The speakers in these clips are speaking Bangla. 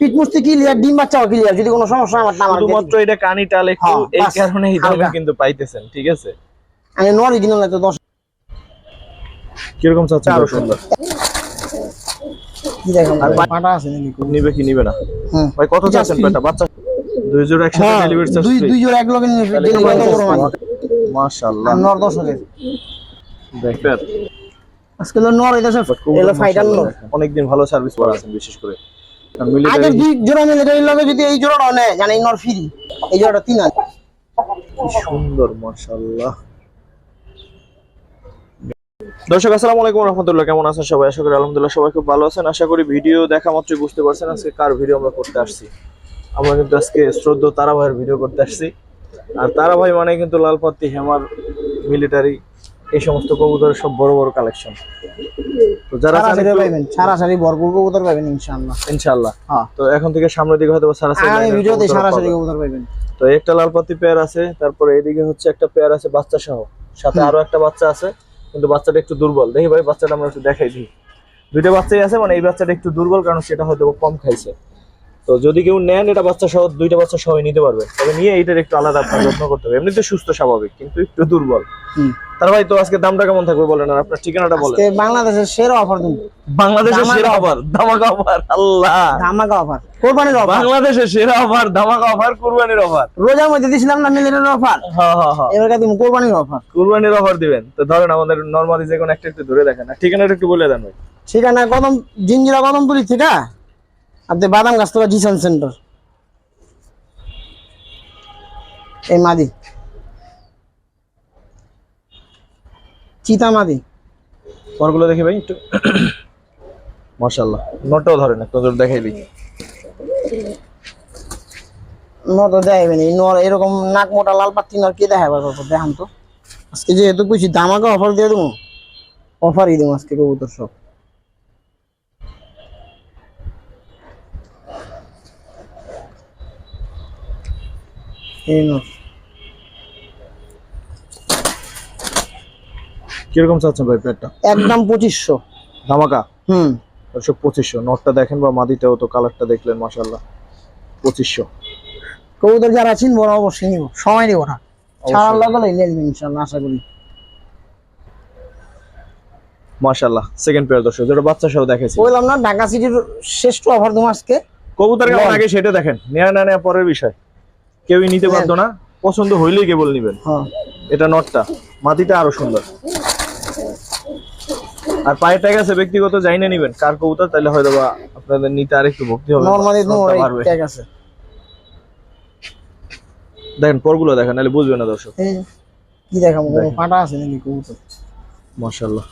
পিট ক্লিয়ার ডিম বাচ্চাও ক্লিয়ার যদি কোনো সমস্যা আমার আমার শুধুমাত্র এটা কানি একটু হ্যাঁ, এই বাস, কারণে এই দামে হালকা। কিন্তু পাইতেছেন ঠিক আছে? আমি নর অরিজিনাল তো দশ কীরকম চাচ্ছেন আরও সুন্দর। কি দেখাম পাটা আছে নাকি? নিবে কি নিবে না? ভাই কত চাচ্ছেন। বাচ্চা দুই জোড়া একসাথে হ্যাঁ, ডেলিভারি চার্জ দুই দুই জোড়া এক লগে নিয়ে ডেলিভারি করব মাশাআল্লাহ। আর নর দশ হাজার। দেখবেন। আজকে নর এটা এলো ফাইটার নর। অনেকদিন ভালো সার্ভিস করা আছেন বিশেষ করে। আগের দুই জোড়া মিলিটারির লগে যদি এই জোড়াটাও নেয় জানে এই নর ফ্রি। এই জোড়াটা তিন হাজার। সুন্দর মাশাআল্লাহ। দর্শক আসসালামু আলাইকুম রহমতুল্লাহ। কেমন আছেন সবাই? আশা করি আলহামদুলিল্লাহ সবাই খুব ভালো আছেন। আশা করি ভিডিও দেখা মাত্রই বুঝতে পারছেন আজকে কার ভিডিও আমরা করতে আসছি। আমরা কিন্তু আজকে শ্রদ্ধ তারা ভাইয়ের ভিডিও করতে আসছি। আর তারা ভাই মানে কিন্তু লালপাত্তি হেমার মিলিটারি এই সমস্ত কবুতরের সব বড় বড় কালেকশন তো যারা পাইবেন সারাসারি ভরপুর কবুতর পাইবেন ইনশাআল্লাহ। ইনশাআল্লাহ। হ্যাঁ। তো এখন থেকে সামনের দিকে হয়তো সারা আগামী ভিডিওতে সারাসারি কবুতর পাইবেন। তো একটা লালপাতি পেয়ার আছে তারপরে এদিকে হচ্ছে একটা পেয়ার আছে বাচ্চা সহ সাথে আরও একটা বাচ্চা আছে কিন্তু বাচ্চাটা একটু দুর্বল। দেখি ভাই বাচ্চাটা আমরা একটু দেখাই দিই। দুইটা বাচ্চাই আছে মানে এই বাচ্চাটা একটু দুর্বল কারণ সেটা হয়তো কম খাইছে। তো যদি কেউ নেন এটা বাচ্চা সহ দুইটা বাচ্চা সহ নিতে পারবে। তবে নিয়ে এইটার একটু আলাদা আপনার যত্ন করতে হবে। এমনিতে সুস্থ স্বাভাবিক কিন্তু একটু দুর্বল। তার ভাই তো আজকে দামটা কেমন থাকবে বলেন আর আপনার ঠিকানাটা বলেন। আজকে বাংলাদেশের সেরা অফার তুমি বাংলাদেশের সেরা অফার ধামাকা অফার আল্লাহ। ধামাকা অফার কোরবানির অফার বাংলাদেশের সেরা অফার ধামাকা অফার কুরবানির অফার রোজার মধ্যে দিছিলাম না মিলিটারির অফার হ্যাঁ হ্যাঁ হ্যাঁ এবার তুমি কোরবানির অফার কুরবানির অফার দিবেন। তো ধরেন আমাদের নরমালি যে কোনো একটা একটু ধরে দেখেন। আর ঠিকানাটা একটু বলে দেন ভাই। ঠিকানা কদম জিঞ্জিরা কদমপুরি থেকে আপনি বাদাম গাছ থেকে জিসান সেন্টার। এই মাদি। চিতা মাদি। পরগুলো দেখি ভাই একটু মাশাআল্লাহ। নটাও ধরেন একটু নজর দেখাই দিই। দেখাবেন এই নর এরকম নাক মোটা লাল পাত্তি নর কে দেখাবার কথা দেখান তো। আজকে যেহেতু কিছু দামাকে অফার দিয়ে দেবো অফারই দেবো আজকে কবুতর সব। কীরকম চাচ্ছেন ভাই পেটটা একদম পঁচিশশো। ধামাকা? হুম। দর্শক পঁচিশশো। নটটা দেখেন বা মাদিটাও তো কালারটা দেখলেন মাশাআল্লাহ। পঁচিশশো। কবুতর যারা চিনবো অবশ্যই নিবো। সময় নিবো না। ছাড়ার লাগলে নিয়ে নেবেন ইনশাল্লাহ আশা করি। মাশাআল্লাহ। সেকেন্ড পেয়ার দর্শক যেটা বাচ্চা সহ দেখেছি বললাম না ঢাকা সিটির শ্রেষ্ঠ অফার আজকে কবুতর কেমন আগে সেটা দেখেন। নেয়া না নেয়া পরের বিষয়। কেউই নিতে পারতো না পছন্দ হইলেই কেবল নিবেন। হ্যাঁ। এটা নটটা মাটিটা আরও সুন্দর। আর পায়ে ট্যাগ আছে ব্যক্তিগত যাই না নিবেন কার কবুতর তাহলে হয়তো বা আপনাদের নিতে আর একটু ভক্তি হবে। নর্মালি। ঠিক আছে। দেখেন পরগুলো দেখেন নাহলে বুঝবে না দর্শক। কি কোনো ফাটা আছে নাকি কবুতর? মাশাআল্লাহ।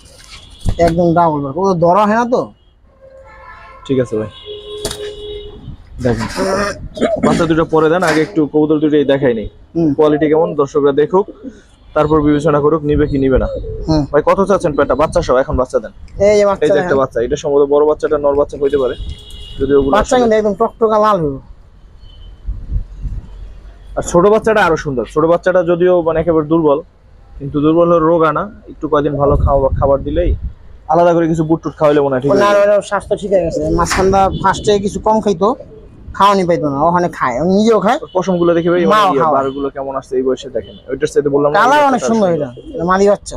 একদম ডাবল কবুতর ধরা হয় না তো? ঠিক আছে ভাই। দেখেন। বাচ্চা দুটো পরে দেন আগে একটু কবুতর দুটোই দেখাই নেই। কোয়ালিটি কেমন দর্শকরা দেখুক তারপর বিবেচনা করুক নিবে কি নিবে না। ভাই কত চাচ্ছেন পেটা বাচ্চা সহ এখন বাচ্চা দেন। এই যে একটা বাচ্চা এটা সম্ভবত বড় বাচ্চাটা নর বাচ্চা হইতে পারে। যদি ওগুলো বাচ্চা কিন্তু একদম টকটকা লাল আর ছোট বাচ্চাটা আরও সুন্দর। ছোট বাচ্চাটা যদিও মানে একেবারে দুর্বল কিন্তু দুর্বল হলে রোগ আনা একটু কয়দিন ভালো খাওয়া খাবার দিলেই আলাদা করে কিছু বুট টুট খাওয়াইলে মনে হয় ঠিক না। ওর স্বাস্থ্য ঠিক মাঝখানটা ফার্স্টে কিছু কম খাইতো। খাওয়ানি পাইতো না ওখানে খায়। নিজেও খায় পশমগুলো দেখে ভাই মাও বারগুলো কেমন আসছে এই বয়সে দেখেন। ওইটার সাথে বললাম কালার অনেক সুন্দর এটা। মাদি বাচ্চা।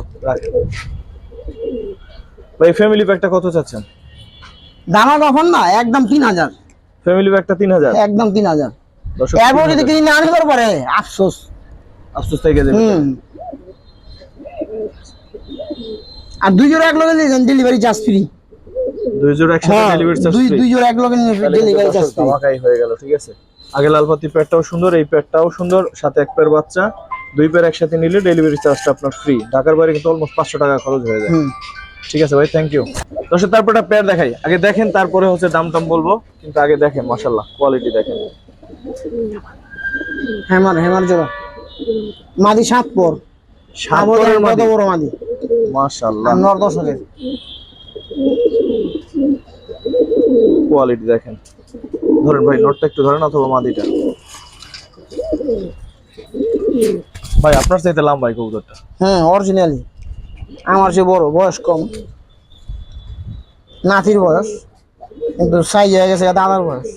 ভাই ফ্যামিলি প্যাকটা কত চাচ্ছেন? দামা কখন না একদম তিন হাজার। ফ্যামিলি প্যাকটা তিন হাজার? একদম তিন হাজার। এরপর যদি কিনে না আনতে পারে আফসোস। আফসোস থেকে যাবে। আর দুই জোড়া এক লগে নিয়ে ডেলিভারি চার্জ ফ্রি দুই জোড়া একসাথে হ্যাঁ ডেলিভারি চার্জ দুই দুই জোড়া এক ডেলিভারি চার্জ ধামাকাই হয়ে গেল ঠিক আছে? আগে লালপাতি প্যাডটাও সুন্দর এই প্যাডটাও সুন্দর সাথে এক পেয়ার বাচ্চা। দুই পেয়ার একসাথে নিলে ডেলিভারি চার্জটা আপনার ফ্রি ঢাকার বাইরে কিন্তু অলমোস্ট পাঁচশো টাকা খরচ হয়ে যায়। ঠিক আছে ভাই থ্যাংক ইউ দর্শক তারপর একটা পেয়ার দেখাই। আগে দেখেন তারপরে হচ্ছে দাম টাম বলব। কিন্তু আগে দেখেন মাশাল্লাহ কোয়ালিটি দেখেন। হেমার হেমার জোড়া। মাদি সাত পর সাত পরের মাদি। বড় মাদি। মাশাল্লাহ নর দশ হাজার। কোয়ালিটি দেখেন। ধরেন ভাই নোটটা একটু ধরেন অথবা মাদিটা। ভাই আপনার চাইতে ভাই কবুতরটা। হ্যাঁ অরিজিনালি আমার চেয়ে বড় বয়স কম। নাতির বয়স। কিন্তু সাইজ হয়ে গেছে দাদার বয়স।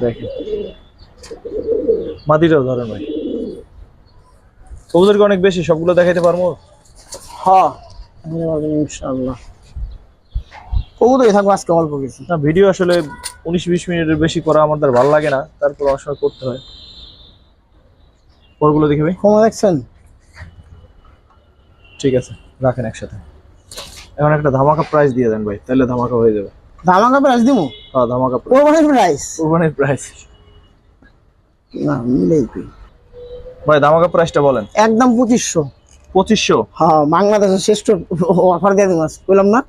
দেখেন। মাটিটাও ধরেন ভাই। কবুতরকে অনেক বেশি সবগুলো দেখাইতে পারব? হ্যাঁ। ইনশাল্লাহ কবুতরই থাকব আজকে অল্প কিছু। না ভিডিও আসলে উনিশ বিশ মিনিটের বেশি করা আমার দ্বারা ভালো লাগে না তারপর অনেক সময় করতে হয়। পরগুলো দেখি ভাই। দেখছেন? ঠিক আছে রাখেন একসাথে। এখন একটা ধামাকা প্রাইস দিয়ে দেন ভাই তাহলে ধামাকা হয়ে যাবে। ধামাকা প্রাইস দিমু? হ্যাঁ ধামাকা কোরবানির প্রাইস কোরবানির প্রাইস না মিলেই কই। ভাই ধামাকা প্রাইসটা বলেন। একদম পঁচিশশো। পঁচিশশো? হ্যাঁ বাংলাদেশের শ্রেষ্ঠ অফার দিয়ে দিন বললাম না?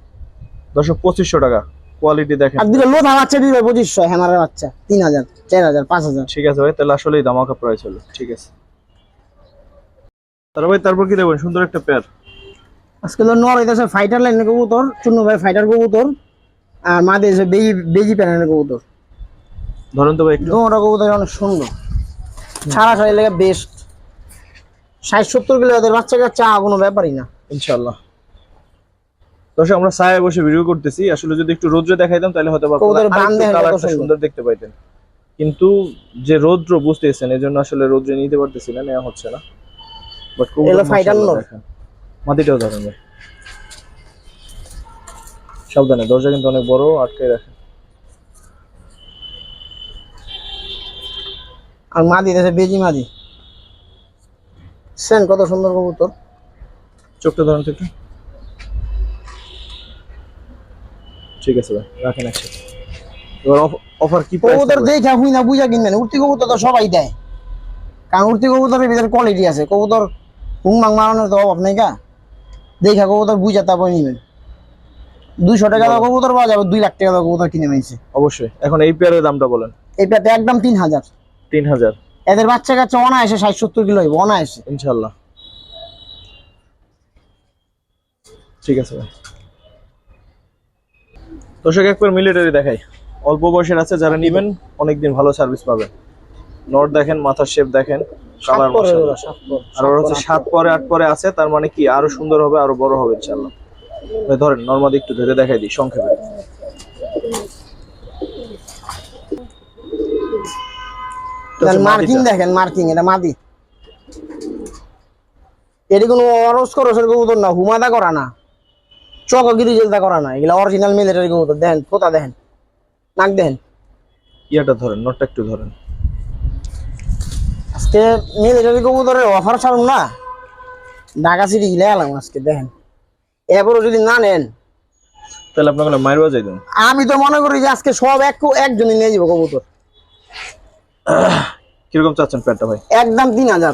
দশক পঁচিশশো টাকা। কোয়ালিটি দেখেন। আর দিলে লোধা বাচ্চা দিবে পঁচিশশো হ্যামারের বাচ্চা তিন হাজার চার হাজার পাঁচ হাজার। ঠিক আছে ভাই তাহলে আসলেই ধামাকা প্রাইস হলো। ঠিক আছে। তারপর ভাই তারপর কি দেবেন সুন্দর একটা পেয়ার আজকে তো নর হইতেছে ফাইটার লাইনের কবুতর চুন্ন ভাই ফাইটার কবুতর আর মা দিয়েছে বেজি বেজি প্যানের কবুতর। ধরেন তো ভাই একটু। দুটা কবুতর অনেক সুন্দর। সারা সারি লেগে বেস্ট ষাট সত্তর কিলো এদের বাচ্চা কাচ্চা কোনো ব্যাপারই না। ইনশাল্লাহ দর্শক আমরা ছায়ায় বসে ভিডিও করতেছি। আসলে যদি একটু রোদ্রে দেখাইতাম তাহলে হয়তো কালারটা সুন্দর। দেখতে পাইতেন। কিন্তু যে রৌদ্র বুঝতেছেন এই জন্য আসলে রৌদ্রে নিতে পারতেছি না নেওয়া হচ্ছে না। বাট। মাটিটাও ধরেন সাবধানে দরজা কিন্তু অনেক বড় আটকে রাখেন। আর মা দিতেছে বেজি মাদি। সেন কত সুন্দর কবুতর। চোখটা ধরেন তো একটু। ঠিক আছে ভাই রাখেন একসাথে। এবার অফার কি কবুতর? দেখা হুই না বুঝা কিনবেন উর্তি কবুতর তো সবাই দেয়। কারণ উর্তি কবুতরের ভিতরে কোয়ালিটি আছে কবুতর হুং মাং মারানোর তো অভাব নেই কা। দেখা কবুতর বুঝা তারপর নিবেন দুইশো টাকা দাও কবুতর পাওয়া যাবে দুই লাখ টাকা দাও কবুতর কিনে নিয়েছে অবশ্যই এখন এই পেয়ারের দামটা বলেন। এই প্যাটে একদম তিন হাজার। তিন হাজার। এদের বাচ্চা কাচ্চা অনায়াসে ষাট সত্তর কিলো হইব অনায়াসে। ইনশাল্লাহ ঠিক আছে ভাই। দর্শক একবার মিলিটারি দেখাই। অল্প বয়সের আছে যারা নিবেন অনেকদিন ভালো সার্ভিস পাবেন। নট দেখেন মাথার শেপ দেখেন কালার আর ওর হচ্ছে সাত পরে। আট পরে আছে তার মানে কি আরও সুন্দর হবে আরও বড় হবে ইনশাল্লাহ ধরেন নর্মালি একটু ধরে দেখাই দিই সংক্ষেপে। মার্কিং দেখেন মার্কিং এটা মাদি। এটি কোনো অরস করসের কবুতর না হুমাদা করা না। চকগিরি জেলদা করা না এগুলা অরিজিনাল মিলিটারি কবুতর দেখেন পোতা দেখেন নাক দেখেন। ইয়াটা ধরেন নটটা একটু ধরেন। আজকে মিলিটারি কবুতরের অফার ছাড়ুন না। ঢাকা সিটি গিলে এলাম আজকে দেখেন। এরপরও যদি না নেন তাহলে আপনাকে মায়ের বাজাই দেন আমি তো মনে করি যে আজকে সব এক একজনই নিয়ে যাব কবুতর। কীরকম চাচ্ছেন প্যাডটা ভাই? একদম তিন হাজার।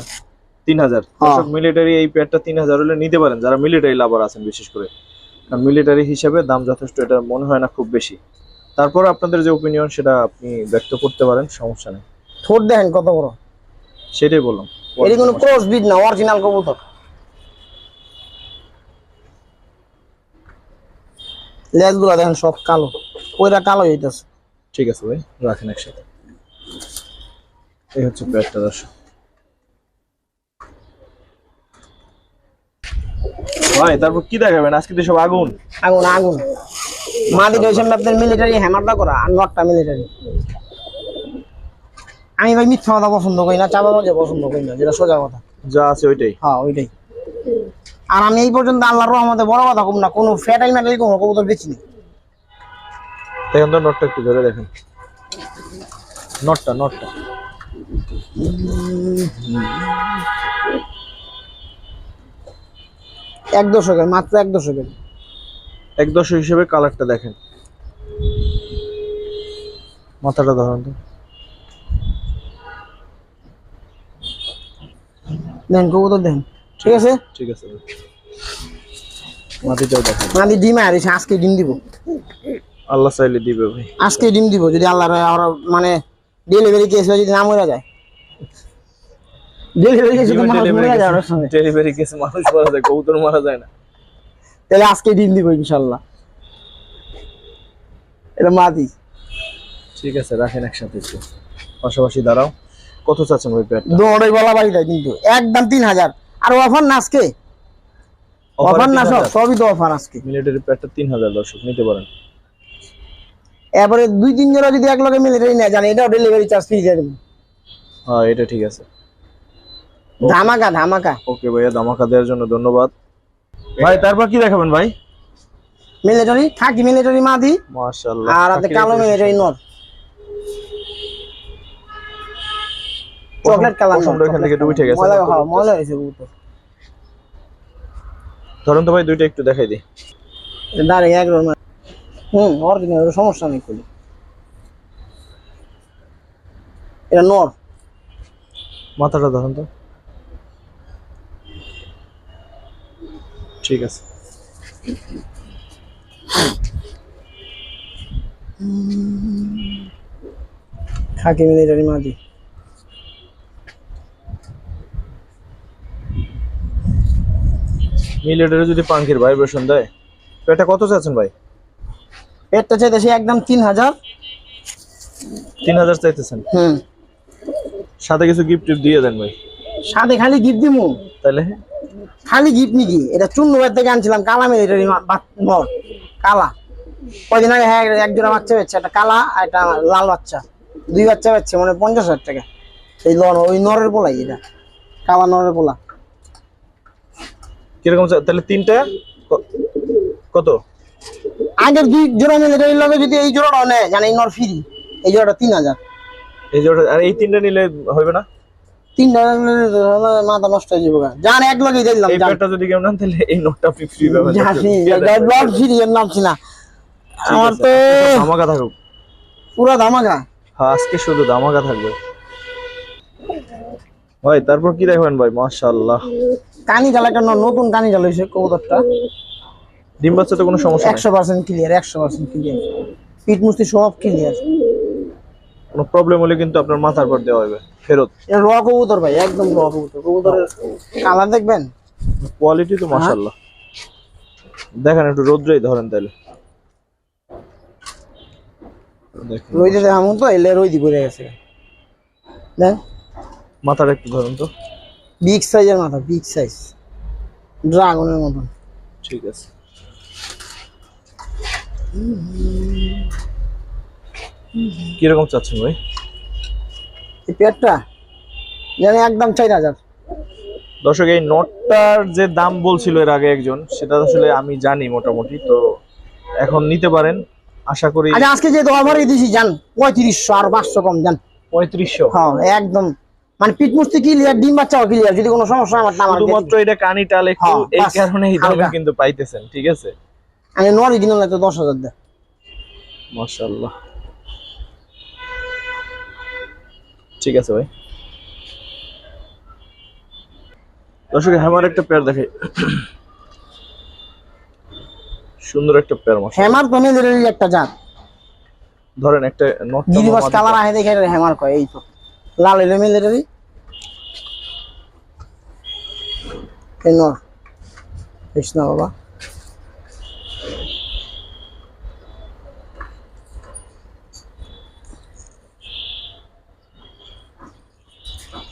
তিন হাজার। হ্যাঁ। মিলিটারি এই প্যাডটা তিন হাজার হলে নিতে পারেন যারা মিলিটারি লাভার আছেন বিশেষ করে। কারণ মিলিটারি হিসেবে দাম যথেষ্ট এটা মনে হয় না খুব বেশি। তারপর আপনাদের যে ওপিনিয়ন সেটা আপনি ব্যক্ত করতে পারেন সমস্যা নেই। ঠোঁট দেখেন কত বড়? সেটাই বললাম। এটি কোনো ক্রস বিট না অরিজিনাল কবুতর। লেজগুলো দেখেন সব কালো। ওইটা কালো হইতেছে। ঠিক আছে ভাই রাখেন একসাথে। এই হচ্ছে প্যাডটা দর্শক। ভাই তারপর কি দেখাবেন? আজকে তো সব আগুন। আগুন আগুন। মাদিটা হয়েছে আপনার মিলিটারি হ্যামারটা করা আর নটটা মিলিটারি আমি ভাই মিথ্যা কথা পছন্দ করি না চাপা বাজে পছন্দ করি না যেটা সোজা কথা। যা আছে ওইটাই। হ্যাঁ ওইটাই। আর আমি এই পর্যন্ত আল্লাহর রহমতে বড় কথা কম না কোনো ফ্যাটাই ম্যাটাই কোনো কবুতর বেশি নেই। দেখেন তো নটটা একটু ধরে দেখেন। নটটা নটটা। এক দশকের মাত্র এক দশকের। এক দশক হিসেবে কালারটা দেখেন। মাথাটা ধরেন তো। দেন কবুতর দেন। ঠিক আছে? ঠিক আছে। মাটিটাও দেখেন। মাদি ডিম আরিছে আজকে ডিম দিব। আল্লাহ চাইলে দিবে ভাই। আজকে ডিম দিব যদি আল্লাহ মানে ডেলিভারি কেস যদি না মরে যায়। ডেলিভারি কেস মানুষ মরে যায় ওর ডেলিভারি কেস মানুষ মারা যায় কবুতর মারা যায় না। তাহলে আজকে ডিম দিব ইনশাল্লাহ। এটা মাদি। ঠিক আছে রাখেন একসাথে একটু। পাশাপাশি দাঁড়াও। কত চাচ্ছেন ভাই প্যাডটা দৌড়ে বলা বাড়ি দেয় কিন্তু। একদম তিন হাজার। আর অফার না আজকে? অফার না সব সবই তো অফার আজকে। মিলিটারি তিন হাজার দর্শক নিতে পারেন। এরপরে দুই তিন জোড়া যদি এক লগে মিলিটারি নেয় জানে এটাও ডেলিভারি চার্জ ফ্রি দিয়ে দেবো। হ্যাঁ এটা ঠিক আছে। ধামাকা ধামাকা। ওকে ভাইয়া ধামাকা দেওয়ার জন্য ধন্যবাদ। ভাই তারপর কি দেখাবেন ভাই? মিলিটারি খাকি মিলিটারি মাদি। মাশাআল্লাহ আর হাতে কালো মিলিটারি নর। চকলেট কালার পছন্দ এখান থেকে উঠে গেছে। ময়লা হ্যাঁ ময়লা হয়েছে কবুতর ধরুন তো ভাই দুইটা একটু দেখাই দিই। দাঁড়িয়ে এক রকম। হুম অরিজিনাল সমস্যা নেই খুলি। এটা নর। মাথাটা ধরুন তো। ঠিক আছে। খাকি মিলিটারি মাদি মিলিটারি যদি পাঙ্খির ভাইব্রেশন দেয় তো এটা কত চাচ্ছেন ভাই? পেটটা চাইতে সে একদম তিন হাজার। তিন হাজার চাইতেছেন? হুম। সাথে কিছু গিফট টিফট দিয়ে দেন ভাই। সাথে খালি গিফট দিমু। তাহলে খালি গিফট নাকি এটা চুন্নবার থেকে আনছিলাম কালা মিলিটারি নর কালা। কদিন আগে হ্যাঁ এক জোড়া বাচ্চা বেচছে একটা কালা আর একটা লাল বাচ্চা। দুই বাচ্চা বেচছে মানে পঞ্চাশ হাজার টাকা। এই লন ওই নরের পোলাই এটা? কালা নরের পোলা। কীরকম তাহলে তিনটা? কত? আগের দুই জোড়া মিলিটারি লগে যদি এই জোড়াটা নেয় জানে এই নর ফ্রি এই জোড়াটা তিন হাজার। এই ওটা- আর এই তিনটা নিলে হবে না? তিনটা মাথা নষ্ট হয়ে যাবে জান এক লগে দিলাম এই যদি কেউ নেন তাহলে এই নোটটা ফ্রি জানি ব্লড ফ্রি এর নামছি না আমার তো ধামাকা থাকুক। পুরা ধামাকা। হ্যাঁ আজকে শুধু ধামাকা থাকবে। ভাই তারপর কি দেখবেন ভাই? মাশাআল্লাহ। কানি জাল কেন? নতুন কানি জাল হয়েছে কবুতরটা। ডিম বাচ্চা তো কোনো সমস্যা নেই। একশো পার্সেন্ট ক্লিয়ার একশো পার্সেন্ট ক্লিয়ার পিট মুস্তি সব ক্লিয়ার কোনো প্রবলেম হলে কিন্তু আপনার মাথার পর দেওয়া হবে। ফেরত। এটা র কবুতর ভাই একদম র কবুতর। কবুতরের কালার দেখবেন? কোয়ালিটি তো মাশাআল্লাহ। দেখেন একটু রোদ্রেই ধরেন তাহলে দেখেন। রই দিতে আমন তো এলে রই দি পড়ে গেছে। দেখ। মাথাটা একটু ধরেন তো। বিগ সাইজের মাথা বিগ সাইজ ড্রাগনের মতন। ঠিক আছে। কীরকম চাচ্ছেন ভাই? এই জানি একদম চার হাজার। দর্শক এই নোটটার যে দাম বলছিল এর আগে একজন সেটা আসলে আমি জানি মোটামুটি তো এখন নিতে পারেন আশা করি আচ্ছা আজকে অফারই দিছি জান পঁয়ত্রিশশো আর পাঁচশো কম জান। পঁয়ত্রিশশো? হ্যাঁ একদম। মানে পিট মুস্তি ক্লিয়ার ডিম বাচ্চাও ক্লিয়ার যদি কোনো সমস্যা আমার নাম শুধুমাত্র এটা কানি টাল একটু হ্যাঁ, এই দামে কিন্তু পাইতেছেন ঠিক আছে? আমি নরি কিনলে তো দশ হাজার দেয় মাশাআল্লাহ। ঠিক আছে ভাই। দর্শক হ্যামার একটা পেয়ার দেখে সুন্দর একটা পেয়ার মাস হ্যামার মিলিটারি একটা জাত। ধরেন একটা নট গিরিবাস কালার আহে দেখে হ্যামার কয় এই তো। লাল এলে মিলিটারি এই নর। কৃষ্ণ বাবা।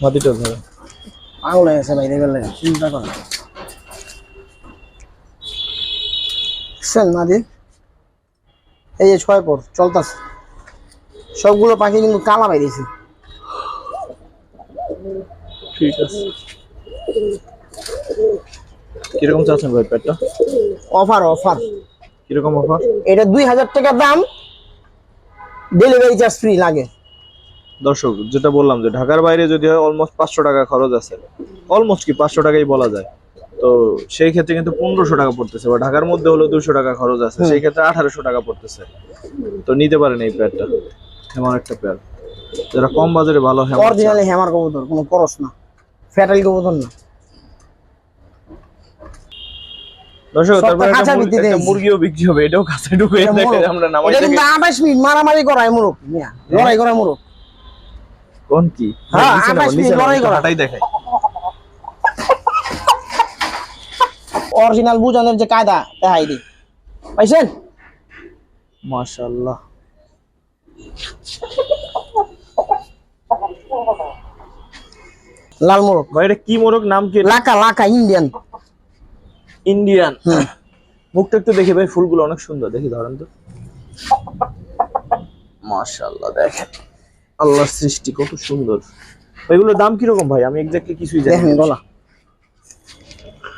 মাটিটা ধরেন পাগল হয়ে গেছে ভাই দেখলে চিন্তা করে। বুঝছেন মাদি এই যে ছয় পর চলতাছে। সবগুলো পাখি কিন্তু কালা বাইরেছে ঠিক আছে। কীরকম চাচ্ছেন ভাই পেটটা অফার অফার। কীরকম অফার? এটা দুই হাজার টাকা দাম। ডেলিভারি চার্জ ফ্রি লাগে। দর্শক যেটা বললাম যে ঢাকার বাইরে যদি হয় অলমোস্ট পাঁচশো টাকা খরচ আছে। অলমোস্ট কি পাঁচশো টাকাই বলা যায়। তো সেই ক্ষেত্রে কিন্তু পনেরোশো টাকা পড়তেছে বা ঢাকার মধ্যে হলো দুশো টাকা খরচ আছে সেই ক্ষেত্রে আঠারোশো টাকা পড়তেছে। তো নিতে পারেন এই প্যাডটা এমন একটা প্যাড যেটা কম বাজারে ভালো হ্যাঁ অরিজিনালি হ্যামার কবুতর কোনো করস না। ফ্যাটাইল কবুতর না। দর্শক তারপরে একটা। মুরগিও বিক্রি হবে এটাও কাছে ঢুকে আমরা নামাই এটা কিন্তু আঠাশ মিনিট মারামারি করায় মিয়া লড়াই করায় মুরুক কোন কি? হ্যাঁ, নিচে নামাও, আঠাশ নিচে মিনিট নামাও, লড়াই একটু করা। হাঁটাই দেখাই। অরিজিনাল বুঝানোর যে কায়দা দেখাই দি। পাইছেন? মাশাআল্লাহ। লাল মোরগ। ভাই এটা কি মোরগ? নাম কি লাকা লাকা ইন্ডিয়ান ইন্ডিয়ান মুখটা একটু দেখি ভাই ফুলগুলো অনেক সুন্দর দেখি ধরেন তো। মাশাআল্লাহ দেখেন। আল্লাহর সৃষ্টি কত সুন্দর। এগুলোর দাম কীরকম ভাই? আমি এক্স্যাক্টলি কিছুই জানি দেখেন না গলা।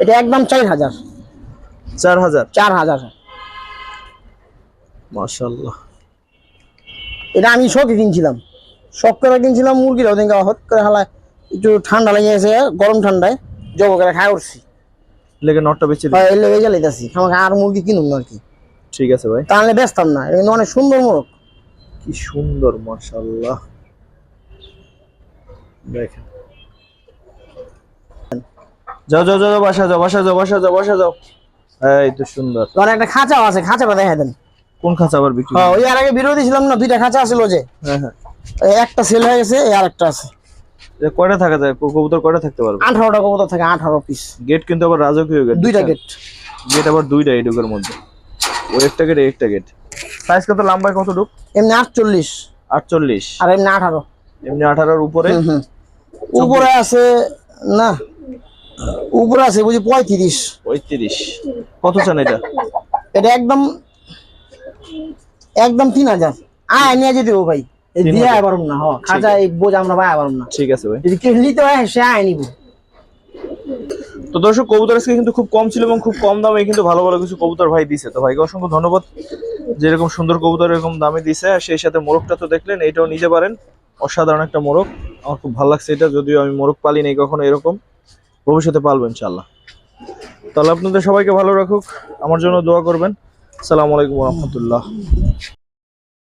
এটা একদম চার হাজার। চার হাজার? চার হাজার। মাশাআল্লাহ। এটা আমি শখে কিনছিলাম। শখ করে কিনছিলাম মুরগিটা ওদিন হট করে হালায় একটু ঠান্ডা লেগে গেছে গরম ঠান্ডায় জব করে খাই উঠছি। লেগে নটটা বেচে। এই লেগে জ্বালাইতেছি। আমাকে আর মুরগি কিনুন না আর কি। ঠিক আছে ভাই। তাহলে বেচতাম না। এটা অনেক সুন্দর মোরগ। কি সুন্দর মাশাআল্লাহ। দেখেন। যাও যাও যাও বাসা যাও বাসা যাও বাসা যাও বাসা যাও। এই তো সুন্দর। একটা খাঁচাও আছে খাঁচাটা দেখা দেন। কোন খাঁচা আবার বিক্রি হ্যাঁ ওই আর আগে বিরোধী ছিলাম না দুইটা খাঁচা আছিল যে। হ্যাঁ হ্যাঁ। একটা সেল হয়ে গেছে আর একটা আছে। কয়টা থাকা যায়? কবুতর কয়টা থাকতে পারবে? আঠারোটা কবুতর থাকে আঠারো পিস গেট কিন্তু আবার রাজকীয় গেট দুইটা গেট গেট আবার দুইটা এই এটুকের মধ্যে। ওই একটা গেট একটা গেট সাইজ কত লম্বায় কত ডুক এমনি আটচল্লিশ। আটচল্লিশ। আর এমনি আঠারো। এমনি আঠারোর উপরে? হুম হুম। উপরে আছে না উপরে আছে বুঝি পঁয়ত্রিশ। পঁয়ত্রিশ। কত চান এটা? এটা একদম একদম তিন হাজার। আয় নিয়ে যেতে ভাই। এই দিয়ে পারুম না হ খাঁচা এই বোঝ আমরা পাই পারুম না। ঠিক আছে ভাই। যদি কেউ নিতে হয় সে আয় নিব। তো দর্শক কবুতর আজকে কিন্তু খুব কম ছিল এবং খুব কম দামে কিন্তু ভালো ভালো কিছু কবুতর ভাই দিছে। তো ভাইকে অসংখ্য ধন্যবাদ যেরকম সুন্দর কবুতর এরকম দামে দিছে। আর সেই সাথে মোরগটা তো দেখলেন, এটাও নিতে পারেন। অসাধারণ একটা মোরগ। আমার খুব ভালো লাগছে এটা, যদিও আমি মোরগ পালি নাই কখনো এরকম। ভবিষ্যতে পালবো ইনশাল্লাহ তাহলে আপনাদের সবাইকে ভালো রাখুক। আমার জন্য দোয়া করবেন। সালাম আলাইকুম রহমতুল্লাহ।